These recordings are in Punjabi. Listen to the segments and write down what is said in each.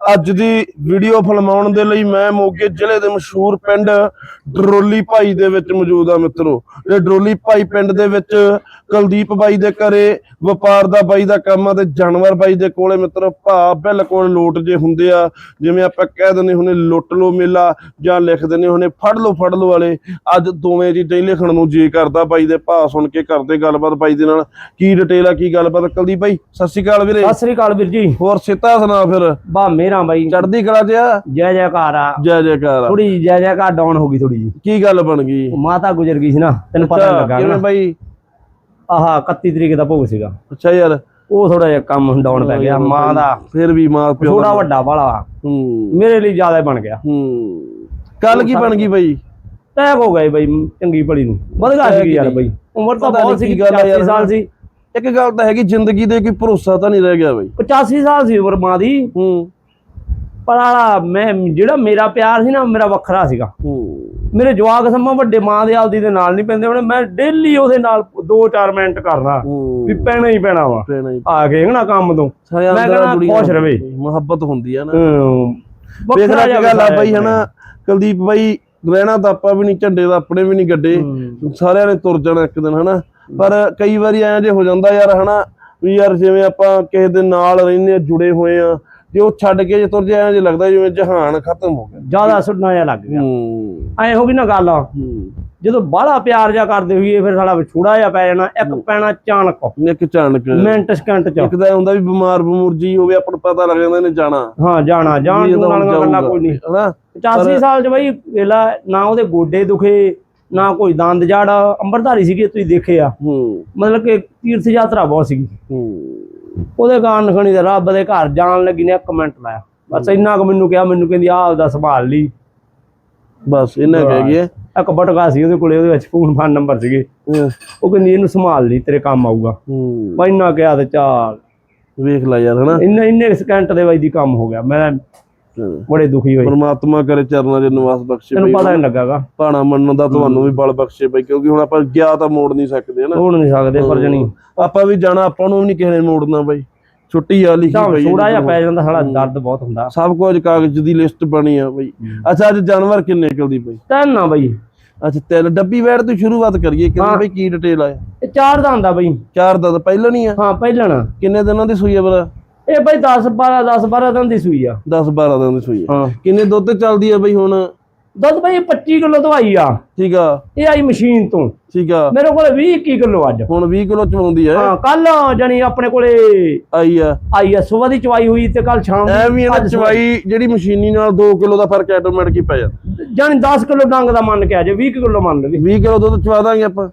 ਅੱਜ ਦੀ ਵੀਡੀਓ ਫਿਲਮਾਉਣ ਦੇ ਲਈ ਮੈਂ ਮੋਗੇ ਜ਼ਿਲ੍ਹੇ ਦੇ ਮਸ਼ਹੂਰ ਪਿੰਡ ਡਰੋਲੀ ਭਾਈ ਦੇ ਵਿੱਚ ਮੌਜੂਦ ਆ ਮਿੱਤਰੋ। ਇਹ ਡਰੋਲੀ ਭਾਈ ਪਿੰਡ ਦੇ ਵਿੱਚ ਕੁਲਦੀਪ ਬਾਈ ਦੇ ਘਰੇ ਵਪਾਰ ਦਾ ਬਾਈ ਦਾ ਕੰਮ ਆ ਤੇ ਜਾਨਵਰ ਬਾਈ ਦੇ ਕੋਲੇ ਮਿੱਤਰ ਭਾ ਬਿਲਕੁਲ ਲੋਟ ਜੇ ਹੁੰਦੇ ਆ। ਜਿਵੇਂ ਆਪਾਂ ਕਹਿ ਦਿੰਦੇ ਹੁਣੇ ਲੁੱਟ ਲੋ ਮੇਲਾ ਜਾਂ ਲਿਖ ਦਿੰਦੇ ਹੁਣੇ ਫੜ ਲੋ ਫੜ ਲੋ ਵਾਲੇ। ਅੱਜ ਦੋਵੇਂ ਚੀਜ਼ਾਂ ਹੀ ਲਿਖਣ ਨੂੰ ਜੀ ਕਰਦਾ ਬਾਈ ਦੇ ਭਾ ਸੁਣ ਕੇ ਕਰਦੇ ਗੱਲਬਾਤ ਬਾਈ ਦੇ ਨਾਲ। ਕੀ ਡਿਟੇਲ ਆ ਕੀ ਗੱਲਬਾਤ? ਕੁਲਦੀਪ ਬਾਈ ਸਤਿ ਸ਼੍ਰੀ ਅਕਾਲ ਵੀਰੇ। ਸਤਿ ਸ੍ਰੀ ਅਕਾਲ ਵੀਰ ਜੀ। ਹੋਰ ਸਿੱਤਾ ਸੁਣਾ ਫਿਰ? ਬਾ ਮੇਰਾ ਬਾਈ। ਚੜਦੀ ਕਲਾ ਚ ਆ? ਜੈ ਜੈਕਾਰ ਆ। ਜੈ ਜੈਕਾਰ ਆ। ਥੋੜੀ ਜੈ ਜੈਕਾਰ ਡਾਊਨ ਹੋ ਗਈ ਥੋੜੀ ਜੀ ਕੀ ਗੱਲ ਬਣ ਗਈ? ਮਾਤਾ ਗੁਜ਼ਰ ਗਈ ਸੀ ਨਾ ਤੈਨੂੰ ਪਤਾ ਅੱਛਾ, ਲੱਗਾ ਕਿਵੇਂ ਨਾ। ਬਾਈ? ਆਹ 31 ਤਰੀਕ ਦਾ ਭੋਗ ਸੀਗਾ। ਅੱਛਾ ਯਾਰ। ਉਹ ਥੋੜਾ ਜਿਹਾ ਕੰਮ ਡਾਊਨ ਪੈ ਗਿਆ ਮਾਂ ਦਾ। ਫਿਰ ਵੀ ਮਾਂ ਪਿਓ ਥੋੜਾ ਵੱਡਾ ਵਾਲਾ। ਹੂੰ। ਮੇਰੇ ਲਈ ਜ਼ਿਆਦਾ ਬਣ ਗਿਆ। ਹੂੰ। ਕੱਲ ਕੀ ਬਣ ਗਈ ਬਾਈ? ਟੈਕ ਹੋ ਗਈ ਬਈ ਚੰਗੀ ਭਲੀ ਨੂੰ। ਵਧਗਾ ਸੀ ਯਾਰ ਬਈ। ਉਮਰ ਤਾਂ ਪਤਾ ਬਹੁਤ ਨੀ ਸੀ ਕੀ ਗੱਲ ਆ ਯਾਰ। 85 ਸਾਲ ਸੀ। ਇੱਕ ਗੱਲ ਤਾਂ ਹੈਗੀ ਜ਼ਿੰਦਗੀ ਦੇ ਕੋਈ ਭਰੋਸਾ ਤਾਂ ਨਹੀਂ ਰਹਿ ਗਿਆ ਬਾਈ। 85 ਸਾਲ ਸੀ ਉਮਰ ਮਾਂ ਦੀ। ਹੂੰ। ਪਰ ਆਲਾ ਮੈਂ ਜਿਹੜਾ ਮੇਰਾ ਪਿਆਰ ਸੀ ਨਾ ਮੇਰਾ ਵੱਖਰਾ ਸੀਗਾ। ਮੇਰੇ ਜਵਾਕ ਸਮਾਂ ਵੱਡੇ ਮਾਂ ਦੇ ਆਲਦੀ ਦੇ ਨਾਲ ਨਹੀਂ ਪੈਂਦੇ ਹੁਣ ਮੈਂ ਡੇਲੀ ਉਹਦੇ ਨਾਲ 2-4 ਮਿੰਟ ਕਰਨਾ ਹੂੰ। ਵੀ ਪੈਣਾ ਹੀ ਪੈਣਾ ਵਾ। ਆ ਕੇ ਨਾ ਕੰਮ ਤੋਂ। ਮੈਂ ਕਹਿੰਦਾ ਖੁਸ਼ ਰਵੇ। ਮੁਹੱਬਤ ਹੁੰਦੀ ਆ ਨਾ। ਹਮ, ਵੇਖ ਲੈ ਜਿਹਾ ਕੀ ਗੱਲ ਆ ਬਾਈ ਹਨਾ ਕੁਲਦੀਪ ਬਾਈ ਰਹਿਣਾ ਤਾਂ ਆਪਾਂ ਵੀ ਨਹੀਂ ਝੰਡੇ ਦਾ ਆਪਣੇ ਵੀ ਨਹੀਂ ਗੱਡੇ। ਸਾਰਿਆਂ ਨੇ ਤੁਰ ਜਾਣਾ ਇੱਕ ਦਿਨ ਹਨਾ। ਪਰ ਕਈ ਵਾਰੀ ਐਂ ਜੇ ਹੋ ਜਾਂਦਾ ਯਾਰ ਹਨਾ ਵੀ ਯਾਰ ਜਿਵੇਂ ਆਪਾਂ ਕਿਸੇ ਦੇ ਨਾਲ ਰਹਿੰਦੇ ਆ ਜੁੜੇ ਹੋਏ ਆ ਜੇ ਉਹ ਛੱਡ ਕੇ ਜੇ ਤੁਰ ਜਾ ਐਂ ਜੇ ਲੱਗਦਾ ਜਿਵੇਂ ਜਹਾਨ ਖਤਮ ਹੋ ਗਿਆ। ਜ਼ਿਆਦਾ ਸੁਣਨਾ ਜਿਹਾ ਲੱਗ ਗਿਆ। ਐ ਹੋ ਗਈ ਨਾ ਗੱਲ। ਜਦੋਂ ਬਾਹਲਾ ਪਿਆਰ ਜਿਹਾ ਕਰਦੇ ਹੋਈਏ ਫਿਰ ਸਾਲਾ ਵਿਛੂੜਾ ਜਿਹਾ ਪੈ ਜਾਣਾ। ਇੱਕ ਪੈਣਾ ਚਾਣਕ। ਇੱਕ ਚਾਣਕ। ਮਿੰਟ ਸਕਿੰਟ ਚ। ਇੱਕ ਤਾਂ ਹੁੰਦਾ ਵੀ ਬਿਮਾਰ ਬਮੂਰ ਜੀ ਹੋਵੇ ਆਪਾਂ ਨੂੰ ਪਤਾ ਲੱਗ ਜਾਂਦਾ ਇਹਨੇ ਜਾਣਾ। ਹਾਂ ਜਾਣਾ। ਜਾਣ ਇਹਦਾ ਨਾਲ ਗੱਲਾਂ ਕੋਈ ਨਹੀਂ। ਹਨਾ? 85 ਸਾਲ ਚ ਬਈ ਵੇਲਾ ਨਾ ਉਹਦੇ ਗੋਡੇ ਦੁਖੇ ਨਾ ਕੋਈ ਦੰਦ ਜੜ ਅੰਬਰਧਾਰੀ ਸੀਗੇ ਤੁਸੀਂ ਦੇਖਿਆ ਹੂੰ। ਮਤਲਬ ਕਿ ਤੀਰਥ ਯਾਤਰਾ ਬਹੁਤ ਸੀਗੀ। ਹੂੰ। ਉਹਦੇ ਕਾਰਨ ਖਣੀ ਤੇ ਰੱਬ ਦੇ ਘਰ ਜਾਣ ਲੱਗੀ ਨੇ ਇੱਕ ਮਿੰਟ ਲਾਇਆ ਬਸ ਇੰਨਾ ਕੁ ਮੈਨੂੰ ਕਿਹਾ ਮੈਨੂੰ ਕਹਿੰਦੀ ਆਹ ਉਹਦਾ ਸੰਭਾਲ ਲਈ। ਬਸ ਇਹਨਾਂ ਕਹਿ ਗਿਆ ਇੱਕ ਬਟਕਾ ਸੀ ਉਹਦੇ ਕੋਲੇ ਉਹਦੇ ਵਿੱਚ ਫੋਨ ਫਾਨ ਨੰਬਰ ਸੀਗੇ। ਉਹ ਕਹਿੰਦੀ ਇਹਨੂੰ ਸੰਭਾਲ ਲਈ ਤੇਰੇ ਕੰਮ ਆਊਗਾ। ਮੈਂ ਇੰਨਾ ਕਿਹਾ ਤੇ ਚਾਲ। ਵੇਖ ਲੈ ਯਾਰ ਹਨਾ। ਇੰਨੇ ਇੰਨੇ ਸਕਿੰਟ ਦੇ ਵਿੱਚ ਦੀ ਕੰਮ ਹੋ ਗਿਆ। ਮੈਂ ਬੜੇ ਦੁਖੀ ਹੋਈ ਪਰਮਾਤਮਾ ਕਰੇ ਚਰਨਾਂ 'ਚ ਨਿਵਾਸ ਬਖਸ਼ੇ ਤੈਨੂੰ ਪਤਾ ਨਹੀਂ ਲੱਗਾਗਾ ਭਾਣਾ ਮੰਨਣ ਦਾ ਤੁਹਾਨੂੰ ਵੀ ਬਲ ਬਖਸ਼ੇ ਬਈ ਕਿਉਂਕਿ ਹੁਣ ਆਪਾਂ ਗਿਆ ਤਾਂ ਮੋੜ ਨਹੀਂ ਸਕਦੇ ਹਨਾ। ਤੋੜ ਨਹੀਂ ਸਕਦੇ ਪਰ ਜਣੀ ਆਪਾਂ ਵੀ ਜਾਣਾ ਆਪਾਂ ਨੂੰ ਵੀ ਨਹੀਂ ਕਿਸੇ ਨੇ ਮੋੜਨਾ ਬਈ। ਛੁੱਟੀ ਆ ਲਿਖੀ ਪਈ ਹੈ ਥੋੜਾ ਜਿਹਾ। ਪੈ ਜਾਂਦਾ ਸਾਲਾ ਦਰਦ ਬਹੁਤ ਹੁੰਦਾ। ਸਭ ਕੁਝ ਕਾਗਜ਼ ਦੀ ਲਿਸਟ ਬਣੀ ਆ ਬਈ। ਅੱਛਾ ਅੱਜ ਜਾਨਵਰ ਕਿੰਨੇ ਨਿਕਲਦੀ ਬਈ? ਤੈਨ ਨਾ ਬਈ। ਅੱਛਾ ਤਿੰਨ। ਡੱਬੀ ਵੈੜ ਤੋਂ ਸ਼ੁਰੂਆਤ ਕਰੀਏ ਕਿੰਨੇ ਹਾਂ। ਬਈ ਕੀ ਡਿਟੇਲ ਆ? ਇਹ ਚਾਰ ਦਾ ਹੁੰਦਾ ਬਈ। ਚਾਰ ਦਾ ਪਹਿਲਾਂ ਨਹੀਂ ਆ? ਹਾਂ ਪਹਿਲਣ ਕਿੰਨੇ ਦਿਨਾਂ ਦੀ ਸੂਈ ਆ ਬਰਾ ਇਹ ਬਈ 10 12 10 12 ਦਿਨ ਦੀ ਸੂਈ ਆ। 10 12 ਦਿਨਾਂ ਦੀ ਸੂਈ ਆ। ਹਾਂ। ਕਿੰਨੇ ਦੁੱਧ ਤੇ ਚੱਲਦੀ ਆ ਬਈ ਹੁਣ? ਦੁੱਧ ਬਈ 25 ਕਿਲੋ ਦਵਾਈ ਆ। ਠੀਕ ਆ। ਇਹ ਆਈ ਮਸ਼ੀਨ ਤੋਂ। ਠੀਕ ਆ। ਮੇਰੇ ਕੋਲ 20 21 ਕਿਲੋ ਅੱਜ। ਹੁਣ 20 ਕਿਲੋ ਚਵਾਉਂਦੀ ਆ ਹਾਂ ਕੱਲ ਜਾਨੀ ਆਪਣੇ ਕੋਲੇ ਆਈ ਆ। ਆਈ ਆ ਸੁਬਹ ਦੀ ਚਵਾਈ ਹੋਈ ਤੇ ਕੱਲ ਸ਼ਾਮ ਦੀ ਐਵੇਂ ਅੱਜ ਸਵੇਰੇ। ਚਵਾਈ ਜਿਹੜੀ ਮਸ਼ੀਨੀ ਨਾਲ 2 ਕਿਲੋ ਦਾ ਫ਼ਰਕ ਆਟੋਮੈਟਿਕ ਹੀ ਪੈ ਜਾਂਦਾ। ਜਾਨੀ 10 ਕਿਲੋ ਡੰਗ ਦਾ ਮੰਨ ਕੇ ਆ ਜੇ 20 ਕਿਲੋ ਮੰਨ ਲਈ। 20 ਕਿਲੋ ਦੁੱਧ ਚਵਾ ਦਾਂਗੇ ਆਪਾਂ।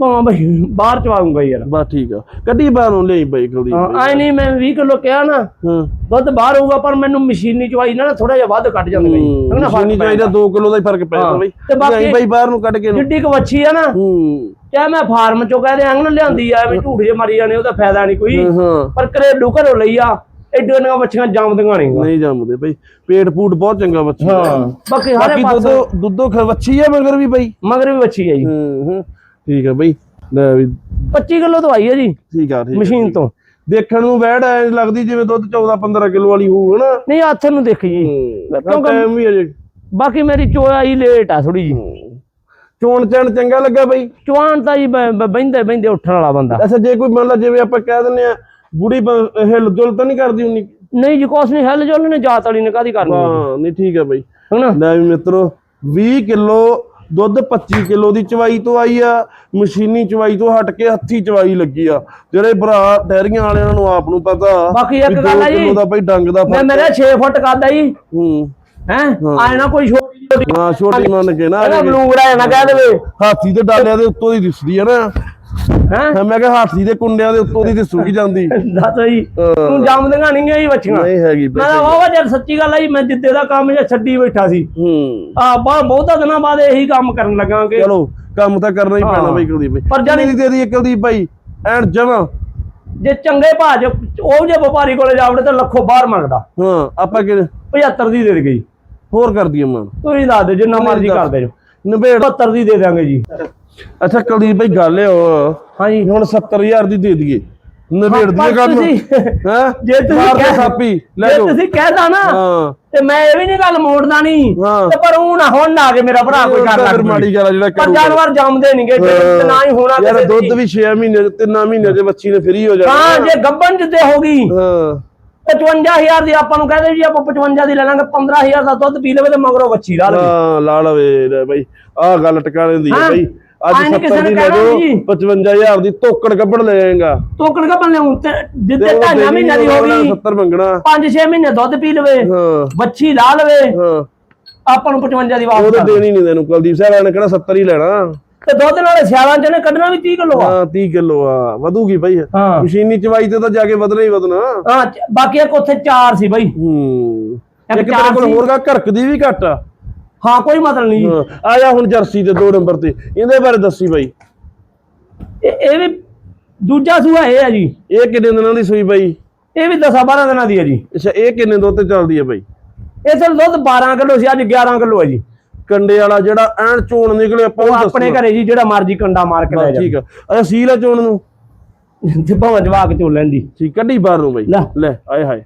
ਭਾਵੇਂ ਬਈ ਬਾਹਰ ਚਵਾਉਂਗਾ ਯਾਰ। ਬਸ ਠੀਕ ਆ। ਕੱਢੀ ਬਾਹਰ ਲਈ ਬਈ ਕੁਲਦੀਪ। ਆਈ ਨਹੀਂ ਮੈਂ 20 ਕਿਲੋ ਕਿਹਾ ਨਾ ਹਾਂ। ਦੁੱਧ ਬਾਹਰ ਹੋਊਗਾ ਪਰ ਮੈਨੂੰ ਮਸ਼ੀਨੀ ਚਵਾਈ ਨਾਲ ਥੋੜਾ ਜਿਹਾ ਵੱਧ ਕੱਢ ਜਾਂਦੇ ਬਈ। ਹੂੰ, ਨਾ ਮਸ਼ੀਨੀ ਚਵਾਈ ਦਾ 2 ਕਿਲੋ ਦਾ ਹੀ ਫ਼ਰਕ ਪੈ ਜਾਂਦਾ ਹਾਂ। ਬਈ। ਤੇ ਬਾਕੀ- ਬਈ ਬਾਹਰ ਨੂੰ ਕੱਢ ਕੇ ਜਿੱਡੀ ਕੁ ਵੱਛੀ ਆ ਨਾ ਹੂੰ। ਚਾਹੇ ਮੈਂ ਫਾਰਮ ਚੋਂ ਕਹਦੇ ਅੰਗ ਨਾ ਲਿਆਂਦੀ ਆ ਐਵੇਂ ਝੂਠ ਜੇ ਮਾਰੀ ਜਾਣੇ ਉਹਦਾ ਫਾਇਦਾ ਨਹੀਂ ਕੋਈ। ਹਾਂ ਪਰ ਘਰੇਲੂ ਘਰੋਂ ਲਈ ਆ ਐਡੋ ਨਾ ਵੱਛੀਆਂ ਜੰਮਦੀਆਂ ਨਹੀਂ ਨਹੀਂ ਜੰਮਦੇ ਬਈ। ਪੇਟ ਪੂਟ ਬਹੁਤ ਚੰਗਾ ਬੱਚੀ। ਹਾਂ। ਬਾਕੀ ਦੁੱਧੋ ਦੁੱਧੋ ਖਵੱਛੀ ਆ ਮਗਰ ਵੀ ਬਈ। ਮਗਰ ਵੀ ਵੱਛੀ ਆ ਜੀ। ਹੂੰ ਹੂੰ। ਠੀਕ ਆ ਬਈ। ਲੈ ਵੀ 25 ਕਿਲੋ ਦਵਾਈ ਹੈ ਜੀ। ਠੀਕ ਆ ਠੀਕ ਮਸ਼ੀਨ। ਤੋਂ। ਦੇਖਣ ਨੂੰ ਵੈੜ ਐ ਲੱਗਦੀ ਜਿਵੇਂ ਦੁੱਧ 14 15 ਕਿਲੋ ਵਾਲੀ ਹੋਊ ਹਨਾ? ਨਹੀਂ ਹੱਥ ਨੂੰ ਦੇਖੀ ਜੀ। ਕਿਉਂਕਿ ਟਾਈਮ ਵੀ ਅਜੇ ਬਾਕੀ ਮੇਰੀ ਚੋਆਈ ਲੇਟ ਆ ਥੋੜੀ ਜੀ ਚੋਣ ਚਣ ਚੰਗਾ ਲੱਗਾ ਬਈ? ਚਵਾਨ ਤਾਂ ਜੀ ਬੈਂਦੇ ਬੈਂਦੇ ਉੱਠਣ ਵਾਲਾ ਬੰਦਾ। ਅੱਛਾ ਜੇ ਕੋਈ ਮੰਨ ਲਾ ਜਿਵੇਂ ਆਪਾਂ ਕਹਿ ਦਿੰਨੇ ਆ ਬੁੜੀ ਹਿਲ ਜੁਲ ਤਾਂ ਨਹੀਂ ਕਰਦੀ ਉਨੀ? ਨਹੀਂ ਜੀ ਕੁਛ ਨਹੀਂ ਹੱਲ ਜੁਲ ਨੇ ਜਾਤ ਵਾਲੀ ਨੇ ਕਾਦੀ ਕਰਨੀ? ਹਾਂ ਨਹੀਂ ਠੀਕ ਆ ਬਈ। ਹਨਾ? ਲੈ ਵੀ ਮਿੱਤਰੋ 20 ਕਿਲੋ ਦੁੱਧ 25 ਕਿਲੋ ਦੀ ਚਵਾਈ ਤੋਂ ਆਈ ਆ ਮਸ਼ੀਨੀ ਚਵਾਈ ਤੋਂ ਹਟ ਕੇ ਹੱਥੀ ਚਵਾਈ ਲੱਗੀ ਆ। ਜਿਹੜੇ ਭਰਾ ਡੈਰੀਆਂ ਵਾਲਿਆਂ ਨੂੰ ਆਪ ਨੂੰ ਪਤਾ ਬਾਕੀ ਇੱਕ ਗੱਲ ਆ ਜੀ, ਕਿੱਲੋ ਦਾ ਬਈ ਡੰਗ ਦਾ ਮੈਂ ਮੇਰਾ 6 ਫੁੱਟ ਕਰਦਾ ਜੀ। ਹੂੰ। ਹੈ? ਨਾ ਕੋਈ ਛੋਟੀ ਹਾਂ ਛੋਟੀ ਮੰਨ ਕੇ ਨਾ ਬਲੂੰਗੜਾ ਨਾ ਕਹਿ ਦੇਵੇ। ਹਾਥੀ ਦੇ ਡਾਲਿਆਂ ਦੇ ਉੱਤੋਂ ਦੀ ਦਿਸਦੀ ਆ ਨਾ। ਹੈ? ਮੈਂ ਕਿਹਾ ਹਾਥੀ ਦੇ ਕੁੰਡਿਆਂ ਦੇ ਉੱਤੋਂ ਦੀ ਤੇ ਸੁੱਕ ਜਾਂਦੀ। ਦੱਸ ਜੀ ਤੂੰ ਜੰਮਦੀਆਂ ਨਹੀਂ ਗਈ ਬੱਚੀਆਂ। ਨਹੀਂ ਹੈਗੀ ਮੈਂ ਵਾਵਾ ਜਰ ਸੱਚੀ ਗੱਲ ਆ ਮੈਂ ਜਿੱਦੇ ਦਾ ਕੰਮ ਜਾਂ ਛੱਡੀ ਬੈਠਾ ਸੀ। ਹੂੰ। ਆ ਬਹੁਤਾ ਦਿਨਾਂ ਬਾਅਦ ਇਹੀ ਕੰਮ ਕਰਨ ਲੱਗਾਂਗੇ ਚਲੋ ਕੰਮ ਤਾਂ ਕਰਨਾ ਹੀ ਪੈਣਾ ਬਈ ਕੁਲਦੀਪ ਪਰ ਜਾਨੀ ਤੇਰੀ ਕੁਲਦੀਪ ਭਾਈ ਐਨ ਜਮਾ। ਜੇ ਚੰਗੇ ਭਾਜ ਉਹ ਜੇ ਵਪਾਰੀ ਕੋਲੇ ਜਾਵੜੇ ਤਾਂ ਲੱਖੋਂ ਬਾਹਰ ਮੰਗਦਾ। ਹਾਂ ਆਪਾਂ ਕਿ 75 ਦੀ ਦੇ ਗਈ। ਹੋਰ ਕਰ ਦਈਏ ਮਾਨ ਤੁਸੀਂ ਦੱਸ ਦਿਓ ਜਿੰਨਾ ਮਰਜ਼ੀ ਕਰ ਜੋ। 972 ਦੀ ਦੇ ਦਾਂਗੇ ਜੀ। ਅੱਛਾ ਕੁਲਦੀਪ ਭਾਈ ਗੱਲ ਹੈ। ਹਾਂਜੀ ਹੁਣ 70000 ਦੀ ਦੇ ਦਈਏ। ਨਵੇੜ ਦੀ ਗੱਲ ਹਾਂ? ਜੇ ਤੁਸੀਂ ਕਹਿ ਸਾਪੀ ਲੈ ਲਓ ਜੇ ਤੁਸੀਂ ਕਹਿਦਾ ਨਾ ਤੇ ਮੈਂ ਇਹ ਵੀ ਨਹੀਂ ਗੱਲ ਮੋੜਦਾ ਨਹੀਂ ਤੇ ਪਰ ਉਹ ਨਾ ਹੁਣ ਨਾ ਕੇ ਮੇਰਾ ਭਰਾ ਕੋਈ ਕਰ ਲੱਗ ਮਾੜੀ ਗੱਲ ਜਿਹੜਾ ਪਰ ਜਾਨਵਰ ਜੰਮਦੇ ਨਹੀਂਗੇ ਤੇ ਨਾ ਹੀ ਹੋਣਾ ਯਾਰ ਦੁੱਧ ਵੀ 6 ਮਹੀਨੇ ਤੇ 3 ਮਹੀਨੇ ਦੇ ਬੱਚੀ ਨੇ ਫਰੀ ਹੋ ਜਾਣਾ। ਹਾਂ ਜੇ ਗੱਬਨ ਜਿੱਦੇ ਹੋ ਗਈ। ਹਾਂ। 55000 ਦੀ ਆਪਾਂ ਨੂੰ ਕਹਦੇ ਜੀ ਆਪਾਂ 55 ਦੀ ਲੈ ਲਾਂਗੇ 15000 ਦਾ ਦੁੱਧ ਪੀ ਲਵੇ ਤੇ ਮਗਰੋਂ ਬੱਚੀ ਲਾ ਲਵੇ ਹਾਂ ਲਾ ਲਵੇ ਲੈ ਬਾਈ ਆਹ ਗੱਲ ਟਿਕਾਣੇ ਦੀ ਹੈ। ਬਾਈ ਅੱਜ ਆਏਂ ਨੀ 70 ਕਿਸੇ ਦੀ ਨੇ ਲੈ ਕਹਿਣਾ ਜਾਓ ਜੀ। 55000 ਦੀ ਤੋਕੜ ਕੱਢ ਲੈ ਜਾਏਗਾ ਤੋਕੜ ਗੱਬਨ ਲਿਆਉਂ ਤੇ ਜਿੱਦੇ ਢਾਈਆਂ ਮਹੀਨਿਆਂ ਦੀ ਹੋ ਗਈ 70 ਮੰਗਣਾ 5-6 ਮਹੀਨੇ ਦੁੱਧ ਪੀ ਲਵੇ ਹਾਂ ਬੱਚੀ ਲਾ ਲਵੇ ਹਾਂ ਆਪਾਂ ਨੂੰ 55 ਦੀ ਵਾਪਸ ਦਿਓ। ਦੇਣੀ ਨਹੀਂ ਤੈਨੂੰ ਕੁਲਦੀਪ ਸਾਹਿਬ ਨੇ ਕਿਹੜਾ 70 ਹੀ ਲੈਣਾ ਤੇ ਦੁੱਧ ਨਾਲੇ ਸਿਆਲਾਂ ਚ ਨੇ ਕੱਢਣਾ ਵੀ 30 ਕਿਲੋ ਆ। ਹਾਂ 30 ਕਿਲੋ ਆ ਵਧੂਗੀ ਬਾਈ। ਹਾਂ। ਮਸ਼ੀਨੀ ਚਵਾਈ ਤੇ ਤਾਂ ਜਾ ਕੇ ਵਧਣਾ ਹੀ ਵਧਣਾ। ਹਾਂ ਚ- ਬਾਕੀ ਇੱਕ ਉੱਥੇ ਚਾਰ ਸੀ ਬਾਈ। ਹੂੰ। ਇੱਕ ਇੱਕ ਤੇਰੇ ਚਾਰ ਕੋਲ ਸੀ। ਹੋਰ ਗਾ ਘਰਕ ਦੀ ਵੀ ਘੱਟ ਆ। ਹਾਂ ਕੋਈ ਮਤਲਬ ਨਹੀਂ। ਹਾਂ, ਆ ਜਾ ਹੁਣ ਜਰਸੀ ਦੇ 2 ਨੰਬਰ ਤੇ। ਇਹਦੇ ਬਾਰੇ ਦੱਸੀ ਬਾਈ। ਇਹ ਇਹ ਵੀ ਦੂਜਾ ਸੂਆ ਇਹ ਹੈ ਜੀ। ਇਹ ਕਿੰਨੇ ਦਿਨਾਂ ਦੀ ਸੂਈ ਬਾਈ? ਇਹ ਵੀ 10 12 ਦਿਨਾਂ ਦੀ ਹੈ ਜੀ। ਅੱਛਾ ਇਹ ਕਿੰਨੇ ਦੁੱਧ ਤੇ ਚੱਲਦੀ ਹੈ ਬਾਈ? ਇਹ ਤਾਂ ਦੁੱਧ 12 ਕਿਲੋ ਸੀ ਅੱਜ 11 ਕਿਲੋ ਹੈ ਜੀ। ਕੰਡੇ ਵਾਲਾ ਜਿਹੜਾ ਐਨ ਚੋਣ ਨਿਕਲੇ ਆਪਾਂ ਉਹ ਆਪਣੇ। ਘਰੇ ਜੀ ਜਿਹੜਾ ਮਰਜ਼ੀ ਕੰਡਾ ਮਾਰ ਕੇ ਲੈ ਜਾ। ਠੀਕ ਆ। ਅੱਛਾ ਸੀਲ ਆ ਚੋਣ ਨੂੰ। ਤੇ ਭਾਵੇਂ ਜਵਾਕ ਚੋ ਲੈਂਦੀ। ਠੀਕ ਕੱਢੀ ਬਾਹਰ ਨੂੰ ਬਾਈ। ਲੈ। ਆਏ ਹਾਏ।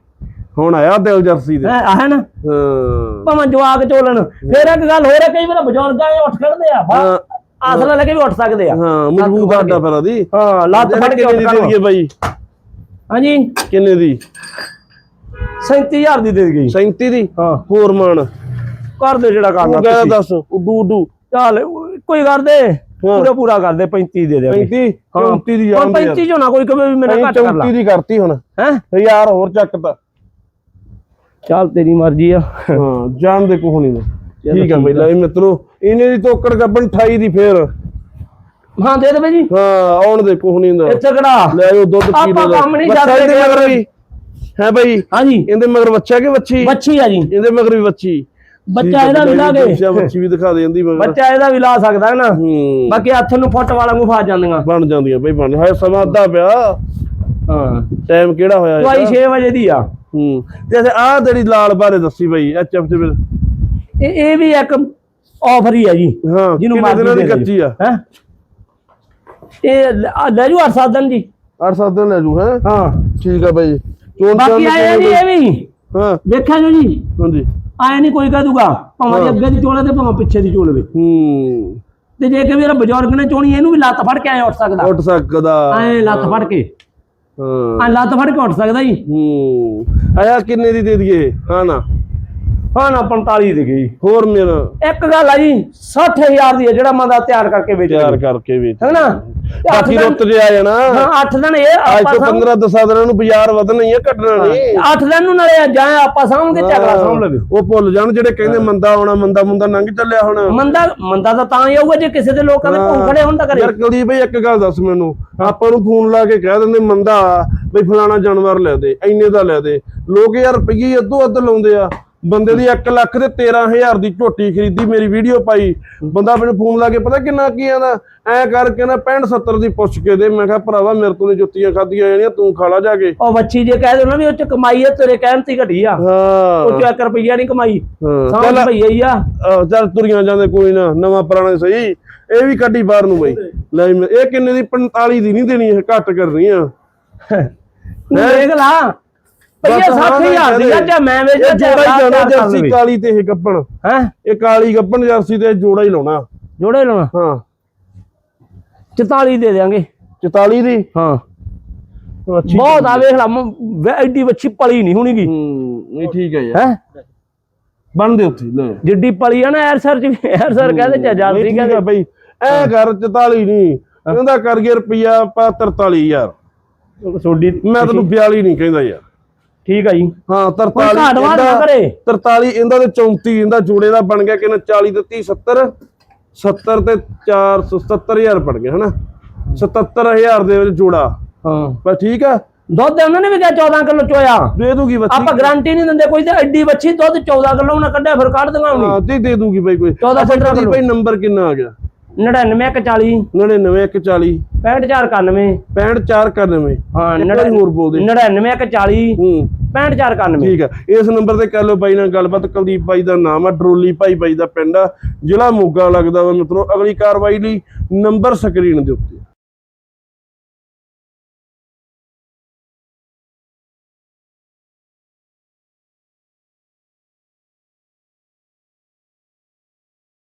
ਹੁਣ ਆਇਆ ਦਿਲ ਜਰਸੀ ਦੇ। ਹੈ ਆਹ ਨਾ? ਹਾਂ। ਭਾਵੇਂ ਜਵਾਕ ਚੋਲਣ। ਫਿਰ ਇੱਕ ਗੱਲ ਹੋਰ ਹੈ ਕਈ ਵਾਰ ਬਜ਼ੁਰਗ ਆਏ ਉੱਠ ਖੜਦੇ ਆ ਬਾ ਹਾਂ। ਆਸਰਾ ਲੈ ਕੇ ਵੀ ਉੱਠ ਸਕਦੇ ਆ। ਹਾਂ ਮਜ਼ਬੂਤ ਆਡਾ। ਫਿਰ ਉਹਦੀ। ਹਾਂ ਲੱਤ ਫੜ ਕੇ ਉੱਠ ਕਿੰਨੇ ਦੀ ਦੇ ਦਈਏ ਬਾਈ? ਹਾਂਜੀ। ਕਿੰਨੇ ਦੀ? 37000 ਦੀ ਦੇ ਗਈ। 37 ਦੀ? ਹਾਂ। ਹੋਰ ਮਾਨ ਕਰ ਦੇ ਜਿਹੜਾ ਤੂੰ ਕਰਨਾ ਕਹਿ ਤੁਸੀਂ। ਦੱਸ। ਉਡੂ ਉਡੂ। ਚੱਲ ਕੋਈ ਕਰ ਦੇ। ਪੂਰਾ ਪੂਰਾ ਕਰ ਦੇ 35 ਦੇ ਦੇ 35 34 ਦੀ ਜਾਂਦੀ 35 ਚੋਂ ਨਾ ਕੋਈ ਕਵੇ ਵੀ ਮੇਰੇ ਘੱਟ ਕਰ ਲਾ। 34 ਦੀ ਕਰਤੀ ਹੁਣ। ਹੈ? ਯਾਰ ਹੋਰ ਚੱਕਤਾ ਚੱਲ ਤੇਰੀ ਮਰਜ਼ੀ ਆ। ਹਾਂ ਜਾਣ ਦੇ ਕੋਹ ਨਹੀਂ ਠੀਕ ਆ ਬਈ ਲੈ ਮਿੱਤਰੋ ਇਹਨੇ ਦੀ ਤੋਕੜ ਗੱਬਣ 28 ਦੀ ਫੇਰ। ਹਾਂ ਦੇ ਦੇ ਜੀ। ਹਾਂ ਆਉਣ ਦੇ ਕੋਹ ਨਹੀਂ ਦਾ ਇੱਥੇ ਕਿਹੜਾ ਲੈ ਆਓ ਦੁੱਧ ਪੀ ਆਪਾਂ ਲਓ। ਕੰਮ ਨਹੀਂ ਇਹਦੇ ਮਗਰ ਵੀ। ਹੈ ਬਈ? ਹਾਂਜੀ। ਇਹਦੇ ਮਗਰ ਬੱਚਾ ਕਿ ਬੱਚੀ ਬੱਚੀ ਆ ਜੀ। ਇਹਦੇ ਮਗਰ ਵੀ ਬੱਚੀ ਬੱਚਾ ਇਹਦਾ ਵੀ ਲਾ ਕੇ ਬੱਚਾ ਬੱਚੀ ਵੀ ਦਿਖਾ ਦੇ ਜਾਂਦੀ ਮਗਰ ਬੱਚਾ ਇਹਦਾ ਵੀ ਲਾ ਸਕਦਾ ਹੈ ਨਾ। ਬਾਕੀ ਹੱਥ ਨੂੰ ਫੁੱਟ ਵਾਲਾ ਨੂੰ ਫਸ ਜਾਂਦੀਆਂ। ਬਣ ਜਾਂਦੀਆਂ ਬਈ ਬਣ ਹਾਏ ਸਮਾਂ ਅੱਧਾ ਪਿਆ। ਹਾਂ। ਟਾਈਮ ਕਿਹੜਾ ਹੋਇਆ ਇਹਦਾ? 6 ਵਜੇ ਦੀ ਆ। ਹੂੰ। ਅੱਛਾ ਆਹ ਤੇਰੀ ਲਾਲ ਬਾਰੇ ਦੱਸੀ ਬਈ ਐਚਐਫ ਤੇ ਫਿਰ ਇਹ ਇਹ ਵੀ ਇੱਕ ਆਫਰ ਹੀ ਆ ਜੀ। ਹਾਂ ਜਿਹਨੂੰ ਕਿੰਨੇ ਦਿਨਾਂ ਦੀ ਦੇ ਦਿਓ। ਕੱਚੀ ਆ? ਹੈ? ਇਹ ਲੈ ਆ ਜੂ 8 ਦਿਨ ਜੀ 8-7 ਦਿਨ ਲੈ ਜੂ ਹੈ? ਹਾਂ। ਠੀਕ ਆ ਬਈ। ਚੋਣ ਬਾਕੀ ਆਇਆ ਜੀ ਇਹ ਵੀ। ਹਾਂ। ਵੇਖਿਆ ਜੀ। ਹਾਂਜੀ। ਆਇਆ ਨਹੀਂ ਕੋਈ ਕਹਿ ਦੂਗਾ ਭਾਵੇਂ ਅੱਗੇ ਦੀ ਚੋਲੇ ਤੇ ਭਾਵੇਂ ਪਿੱਛੇ ਦੀ ਚੋਲੇ ਹੂੰ। ਤੇ ਜੇ ਕਿ ਮੇਰਾ ਬਜ਼ੁਰਗ ਨੇ ਚੋਣੀ ਇਹਨੂੰ ਵੀ ਲੱਤ ਫੜ ਕੇ ਐ ਉੱਠ ਸਕਦਾ। ਉੱਠ ਸਕਦਾ। ਐ ਲੱਤ ਫੜ ਕੇ। ਹਾਂ। ਲੱਤ ਫੜ ਕੇ ਉੱਠ ਸਕਦਾ ਜੀ। ਹੂੰ। ਆਇਆ ਕਿੰਨੇ ਦੀ ਦੇ ਦਈਏ? ਹਾਂ ਨਾ। ਹਾਂ ਨਾ 45 ਦੇ ਗਈ ਹੋਰ ਮੇਰਾ ਇੱਕ ਗੱਲ ਆ ਜੀ 60000 ਦੀ ਹੈ ਜਿਹੜਾ ਮੈਂ ਦਾ ਤਿਆਰ ਕਰਕੇ ਵੇਚ ਤਿਆਰ ਕਰਕੇ ਵੇਚ ਹੈ ਨਾ ਬਾਕੀ ਰੁੱਤ ਜੇ ਆ ਜਾਣਾ। ਹਾਂ 8 ਦਿਨ ਇਹ ਅੱਜ ਆਪਾਂ ਤੋਂ ਸਾਂਭ 15 10 ਦਿਨਾਂ ਨੂੰ ਬਾਜ਼ਾਰ ਵਧਣਾ ਹੀ ਆ ਘਟਣਾ ਨਹੀਂ। 8 ਦਿਨ ਨੂੰ ਨਾਲੇ ਜਾਂ ਆਪਾਂ ਕੇ ਝਗੜਾ ਸਾਂਭ ਲਵੇ। ਉਹ ਭੁੱਲ ਜਾਣ ਜਿਹੜੇ ਕਹਿੰਦੇ ਮੰਦਾ ਆਉਣਾ ਮੰਦਾ ਮੁੰਦਾ ਲੰਘ ਚੱਲਿਆ ਹੁਣ। ਮੰਦਾ ਮੰਦਾ ਤਾਂ ਤਾਂ ਹੀ ਆਊਗਾ ਜੇ ਕਿਸੇ ਦੇ ਲੋਕਾਂ ਦੇ ਭੁੱਖ ਖੜੇ ਹੋਣ ਤਾਂ ਕਰੇ। ਯਾਰ ਕੁਲਦੀਪ ਬਈ ਇੱਕ ਗੱਲ ਦੱਸ ਮੈਨੂੰ। ਆਪਾਂ ਨੂੰ ਫੋਨ ਲਾ ਕੇ ਕਹਿ ਦਿੰਦੇ ਮੰਦਾ ਬਈ ਫਲਾਣਾ ਜਾਨਵਰ ਲੈ ਦੇ ਇੰਨੇ ਦਾ ਲੈ ਦੇ। ਲੋਕ ਯਾਰ ਰੁਪਈਏ ਅੱਧੋ ਅੱਧ ਲਾਉਂਦੇ ਆ। ਬੰਦੇ ਦੀ 1 ਲੱਖ ਦੇ 13000 ਦੀ ਝੋਟੀ ਖਰੀਦੀ ਮੇਰੀ ਵੀਡੀਓ ਪਾਈ। ਬੰਦਾ ਮੈਨੂੰ ਫੋਨ ਲਾ ਕੇ ਪਤਾ ਕਿੰਨਾ ਕੀ ਆਂਦਾ? ਐ ਕਰਕੇ ਨਾ 65 70 ਦੀ ਪੁੱਛ ਕੇ ਦੇ। ਮੈਂ ਕਿਹਾ ਭਰਾਵਾ ਮੇਰੇ ਤੋਂ ਨੀ ਜੁੱਤੀਆਂ ਖਾਧੀਆਂ ਜਾਣੀਆਂ ਤੂੰ ਖਾ ਲਾ ਜਾ ਕੇ। ਉਹ ਬੱਚੀ ਜੇ ਕਹਿ ਦੋ ਨਾ ਵੀ ਉਹ ਚ ਕਮਾਈ ਹੈ ਤੇਰੇ ਕਹਿਣ ਤੇ ਘਟੀ ਆ। ਹਾਂ। ਉਹ ਚ 1 ਰੁਪਈਆ ਨਹੀਂ ਕਮਾਈ। ਹਾਂ। ਭਈਆ ਹੀ ਆ। ਚੱਲ ਤੁਰੀਆਂ ਜਾਂਦੇ ਕੋਈ ਨਾ ਨਵਾਂ ਪੁਰਾਣਾ ਸਹੀ। ਇਹ ਵੀ ਕੱਢੀ ਬਾਹਰ ਨੂੰ ਬਈ। ਲੈ ਇਹ ਕਿੰਨੇ ਦੀ? 45 ਦੀ ਨਹੀਂ ਦੇਣੀ ਇਹ ਘੱਟ ਕਰਨੀ ਆ ਤੂੰ ਦੇਖ ਲਾ। ਭਈਆ ਬਸ ਹਾਂ 60000 ਦੀ ਆ ਜਾਂ ਮੈਂ ਵੇਚ ਇਹ ਜੋੜਾ ਹੀ ਜਾਣਾ ਜਰਸੀ ਕਾਲੀ ਤੇ ਇਹ ਗੱਪਣ। ਹੈ? ਇਹ ਕਾਲੀ ਗੱਪਣ ਜਰਸੀ ਤੇ ਜੋੜਾ ਹੀ ਲਾਉਣਾ। ਜੋੜੇ ਲਾਉਣਾ? ਹਾਂ। 44 ਦੇ ਦੇਾਂਗੇ 44 ਦੀ? ਹਾਂ। ਬਹੁਤ ਆ ਵੇਖ ਲਾ ਐਡੀ ਵੱਛੀ ਪਲੀ ਨਹੀਂ ਹੋਣੀਗੀ। ਹੂੰ ਇਹ ਠੀਕ ਹੈ ਯਾਰ। ਹੈ? ਬਣਦੇ ਉੱਥੇ ਲੈ। ਜਿੱਡੀ ਪਲੀ ਆ ਨਾ ਐਰ ਸਰ ਚ ਐਰ ਸਰ ਕਹਿੰਦੇ ਚਾ ਜਲਦੀ ਕਹਿੰਦੇ। ਬਈ। ਐ ਕਰ 44 ਨਹੀਂ। ਕਹਿੰਦਾ ਕਰ ਗਿਆ ਰੁਪਿਆ ਪਾ 43 ਯਾਰ ਸੋਡੀ ਮੈਂ ਤੈਨੂੰ 42 ਨਹੀਂ ਕਹਿੰਦਾ ਯਾਰ। ਠੀਕ ਆ ਜੀ। ਹਾਂ ਕੋਈ 43 ਘਾਟ ਵਾਧ ਨਾ ਇਹਦਾ- ਕਰੇ। 43 ਇਹਦਾ ਤੇ 34 ਇਹਦਾ ਜੋੜੇ ਦਾ ਬਣ ਗਿਆ ਕਿੰਨਾ 40 ਤੇ 30 70 70 ਤੇ 400 70000 ਬਣ ਗਿਆ ਹਨਾ? 77000 ਦੇ ਵਿੱਚ ਜੋੜਾ। ਹਾਂ। ਬਸ ਠੀਕ ਆ? ਦੁੱਧ ਉਹਨਾਂ ਨੇ ਵੀ ਕਿਹਾ 14 ਕਿਲੋ ਚੋਇਆ। ਦੇ ਦੂਗੀ ਬੱਚੀ ਆਪਾਂ ਗਾਰੰਟੀ ਨਹੀਂ ਦਿੰਦੇ ਕੋਈ ਤੇ ਐਡੀ ਵੱਛੀ ਦੁੱਧ 14 ਕਿਲੋ ਉਹਨਾਂ ਕੱਢਿਆ ਫਿਰ ਕੱਢ ਦਵਾਂ ਹਾਂ ਤੇ ਦੇ ਦੂਗੀ ਬਾਈ ਕੋਈ। 14 ਅੱਛਾ 15 ਕਦੀ ਬਾਈ ਨੰਬਰ ਕਿੰਨਾ ਆ ਗਿਆ? 99 140 99 140 65491 65491 ਹਾਂ ਇੱਕ ਵਾਰੀ ਹੋਰ ਬੋਲ ਦੇ। 99 140 ਹੂੰ। 65491 ਠੀਕ ਹੈ ਇਸ ਨੰਬਰ ਤੇ ਕਰ ਲਓ ਬਾਈ ਨਾਲ ਗੱਲਬਾਤ। ਕੁਲਦੀਪ ਬਾਈ ਦਾ ਨਾਮ ਆ ਡਰੋਲੀ ਭਾਈ ਬਾਈ ਦਾ ਪਿੰਡ ਆ। ਜ਼ਿਲ੍ਹਾ ਮੋਗਾ ਲੱਗਦਾ ਵਾ ਮਿੱਤਰੋ। ਅਗਲੀ ਕਾਰਵਾਈ ਲਈ ਨੰਬਰ ਸਕਰੀਨ ਦੇ ਉੱਤੇ।